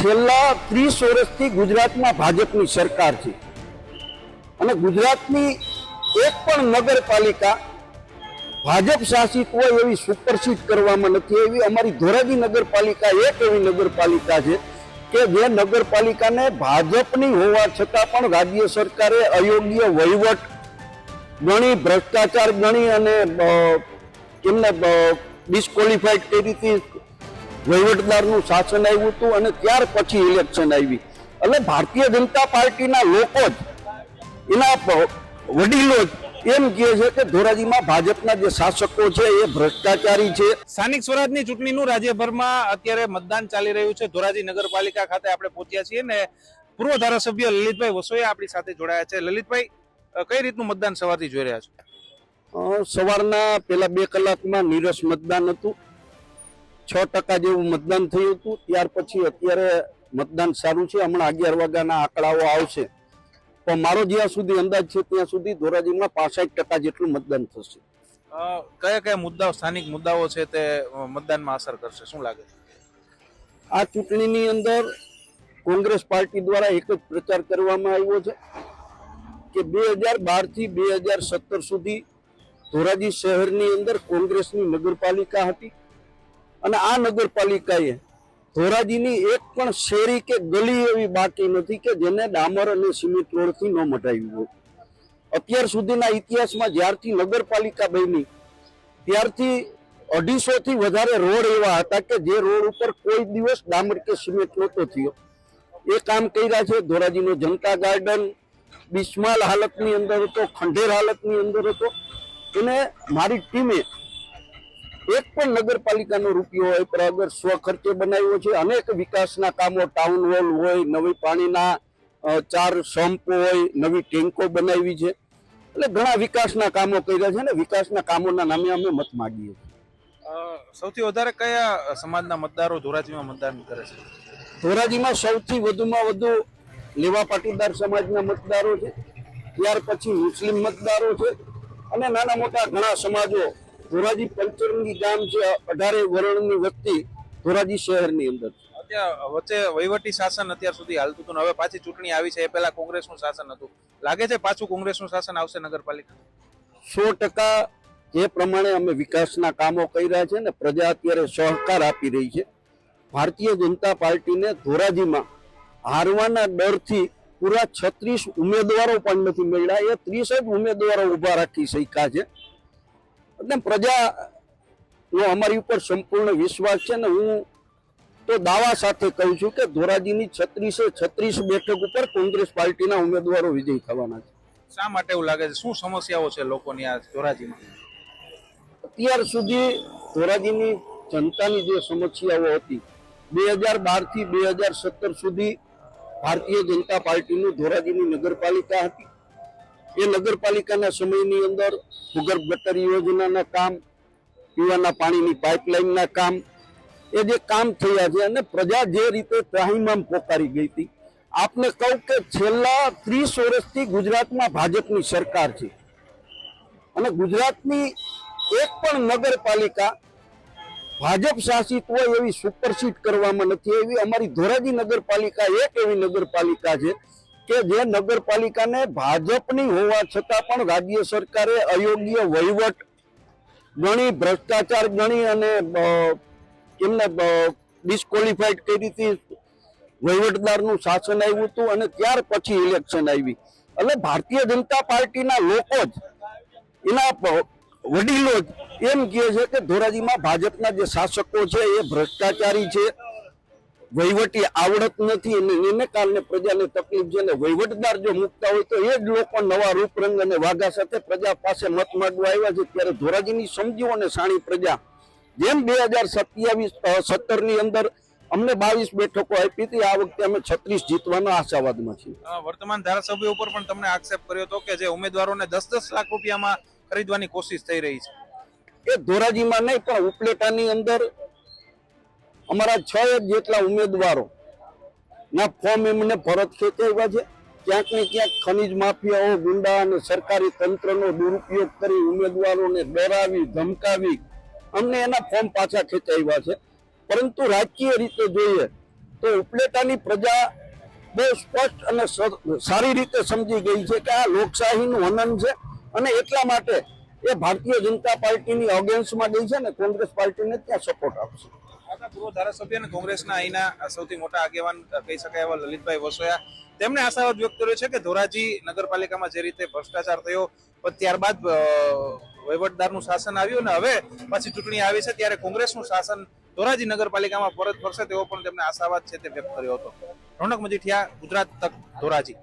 છેલ્લા ત્રીસ વર્ષથી ગુજરાતમાં ભાજપની સરકાર છે. અને ગુજરાતની એક પણ નગરપાલિકા ભાજપ શાસિત હોય એવી સુપરસીડ કરવામાં નથી એવી અમારી ધોરાજી નગરપાલિકા એક એવી નગરપાલિકા છે કે જે નગરપાલિકાને ભાજપની હોવા છતાં પણ રાજ્ય સરકારે અયોગ્ય વહીવટ ગણી, ભ્રષ્ટાચાર ગણી અને એમને ડિસ્કોલિફાઈડ કરી હતી. વહીવટદારનું શાસન આવ્યું હતું અને ત્યાર પછી ઇલેક્શન આવી. એટલે ભારતીય જનતા પાર્ટીના લોકો જ એના વડીલો જ એમ કહે છે કે ધોરાજીમાં ભાજપના જે શાસકો છે એ ભ્રષ્ટાચારી છે. સ્થાનિક સ્વરાજની ચૂંટણીનું રાજ્યભરમાં અત્યારે મતદાન ચાલી રહ્યું છે. ધોરાજી નગરપાલિકા ખાતે આપણે પહોંચ્યા છીએ ને પૂર્વ ધારાસભ્ય લલિતભાઈ વસોયા આપણી સાથે જોડાયા છે. લલિતભાઈ કઈ રીતનું મતદાન સવારથી જોઈ રહ્યા છો? સવારના પેલા બે કલાકમાં નીરસ મતદાન હતું. છ ટકા જેવું મતદાન થયું હતું. ત્યાર પછી અત્યારે મતદાન સારું છે. હમણાં અગિયાર વાગ્યાના આંકડાઓ આવશે. પણ મારો જ્યાં સુધી અંદાજ છે ત્યાં સુધી ધોરાજીમાં પાસઠ ટકા જેટલું મતદાન થશે. કયા કયા મુદ્દાઓ સ્થાનિક મુદ્દાઓ છે તે મતદાનમાં અસર કરશે? શું લાગે આ ચૂંટણીની અંદર કોંગ્રેસ પાર્ટી દ્વારા એક જ પ્રચાર કરવામાં આવ્યો છે કે બે હજાર બારથી બે હજાર સત્તર સુધી ધોરાજી શહેરની અંદર કોંગ્રેસની નગરપાલિકા હતી. અને આ નગરપાલિકાએ ધોરાજીની એક પણ શેરી કે ગલી એવી બાકી નથી કે જેને ડામર અને સિમેન્ટ રોડથી ન મટાવ્યું હોય. અત્યાર સુધીના ઇતિહાસમાં જ્યારથી નગરપાલિકા બની, ત્યારથી અઢીસોથી વધારે રોડ એવા હતા કે જે રોડ ઉપર કોઈ દિવસ ડામર કે સિમેન્ટ નહોતો થયો. એ કામ કર્યા છે ધોરાજીનો જનતા ગાર્ડન, બિસ્માલ હાલતની અંદર હતો, ખંડેર હાલતની અંદર હતો. એને મારી ટીમે એક પણ નગરપાલિકાનો રૂપિયો હોય સ્વ સ્વખર્ચે બનાવ્યો છે. અનેક વિકાસના કામો ટાઉન હોલ હોય નવી પાણીના ચાર સંપ હોય નવી ટેન્કો બનાવી છે. એટલે ઘણા વિકાસના કામો કર્યા છે ને વિકાસના કામોના નામે અમે મત માગીએ છીએ. સૌથી વધારે કયા સમાજના મતદારો ધોરાજીમાં મતદાન કરે છે? ધોરાજીમાં સૌથી વધુમાં વધુ લેવા પાટીદાર સમાજના મતદારો છે. ત્યાર પછી મુસ્લિમ મતદારો છે. અને નાના મોટા ઘણા સમાજો ધોરાજી પંચરંગી ગામ છે અઢારે વરણની વસ્તી ધોરાજી શહેરની અંદર વચ્ચે વહીવટી શાસન અત્યાર સુધી હાલતું હતું હવે પાછી ચૂંટણી આવી છે એ પહેલા કોંગ્રેસનું શાસન હતું. લાગે છે પાછું કોંગ્રેસનું શાસન આવશે નગરપાલિકા? સો ટકા જે પ્રમાણે અમે વિકાસના કામો કર્યા છે ને પ્રજા અત્યારે સહકાર આપી રહી છે. ભારતીય જનતા પાર્ટીને ધોરાજીમાં હારવાના ડરથી પૂરા છત્રીસ ઉમેદવારો પણ નથી મળ્યા. એ ત્રીસ જ ઉમેદવારો ઊભા રાખી શક્યા છે. એટલે પ્રજાનો અમારી ઉપર સંપૂર્ણ વિશ્વાસ છે ને હું તો દાવા સાથે કહું છું કે ધોરાજીની છત્રીસે છત્રીસ બેઠક ઉપર કોંગ્રેસ પાર્ટીના ઉમેદવારો વિજય થવાના છે. શા માટે એવું લાગે છે? શું સમસ્યાઓ છે લોકોની આ ધોરાજીમાં? અત્યાર સુધી ધોરાજીની જનતાની જે સમસ્યાઓ હતી બે હજાર બારથી બે હજાર સત્તર સુધી ભારતીય જનતા પાર્ટીનું ધોરાજીની નગરપાલિકા હતી. એ નગરપાલિકાના સમયની અંદર ભૂગર્ભ ગટર યોજનાના કામ, પીવાના પાણીની પાઇપલાઇનના કામ, એ જે કામ થયા છે અને પ્રજા જે રીતે ત્રાહીમામ પોકારી ગઈ હતી, આપને કહું કે છેલ્લા ત્રીસ વર્ષથી ગુજરાતમાં ભાજપની સરકાર છે. અને ગુજરાતની એક પણ નગરપાલિકા ભાજપ શાસિત હોય એવી સુપરસીટ કરવામાં નથી એવી અમારી ધોરાજી નગરપાલિકા એક એવી નગરપાલિકા છે કે જે નગરપાલિકાને ભાજપની હોવા છતાં પણ રાજ્ય સરકારે અયોગ્ય વહીવટ ગણી, ભ્રષ્ટાચાર ગણી અને એમને ડિસ્કોલિફાઈડ કરી હતી. વહીવટદારનું શાસન આવ્યું હતું અને ત્યાર પછી ઇલેક્શન આવી. એટલે ભારતીય જનતા પાર્ટીના લોકો જ એના વડીલો જ એમ કહે છે કે ધોરાજીમાં ભાજપના જે શાસકો છે એ ભ્રષ્ટાચારી છે. વહીવટી આવડત નથી અને એને કારણે પ્રજાને તકલીફ છે અને વહીવટદાર જો મૂકતા હોય તો એ જ લોકો નવા રૂપરંગ અને વાઘા સાથે પ્રજા પાસે મત માંગવા આવ્યા છે. ત્યારે ધોરાજીની સમજીઓ અને સાણી પ્રજા જેમ બે હજાર સત્યાવીસ સત્તરની અંદર અમને બાવીસ બેઠકો આપી હતી આ વખતે અમે છત્રીસ જીતવાના આશાવાદમાં છીએ. વર્તમાન ધારાસભ્ય ઉપર પણ તમને આક્ષેપ કર્યો હતો કે જે ઉમેદવારોને દસ દસ લાખ રૂપિયામાં ખરીદવાની કોશિશ થઈ રહી છે. એ ધોરાજીમાં નહીં પણ ઉપલેટાની અંદર અમારા છ એક જેટલા ઉમેદવારો ના ફોર્મ એમને પરત ખેંચાવ્યા છે. ક્યાંક ને ક્યાંક ખનીજ માફિયાઓ, ગુંડા અને સરકારી તંત્રનો દુરુપયોગ કરી ઉમેદવારોને ડરાવી, ધમકાવી અમને એના ફોર્મ પાછા ખેંચાવ્યા છે. પરંતુ રાજકીય રીતે જોઈએ તો ઉપલેટાની પ્રજા બહુ સ્પષ્ટ અને સારી રીતે સમજી ગઈ છે કે આ લોકશાહીનું હનન છે અને એટલા માટે એ ભારતીય જનતા પાર્ટીની અગેન્સ્ટમાં ગઈ છે ને કોંગ્રેસ પાર્ટીને ત્યાં સપોર્ટ આપશે. પૂર્વ ધારાસભ્ય અને કોંગ્રેસના અહીંના સૌથી મોટા આગેવાન, કહી શકાય એવા લલિતભાઈ વસોયા તેમણે આશાવાદ વ્યક્ત કર્યો છે કે ધોરાજી નગરપાલિકામાં જે રીતે ભ્રષ્ટાચાર થયો, પણ ત્યારબાદ વહીવટદારનું શાસન આવ્યું અને હવે પાછી ચૂંટણી આવી છે ત્યારે કોંગ્રેસનું શાસન ધોરાજી નગરપાલિકામાં પરત ફરશે તેવો પણ તેમણે આશાવાદ છે તે વ્યક્ત કર્યો હતો. રોનક મજીઠિયા, ગુજરાત તક, ધોરાજી.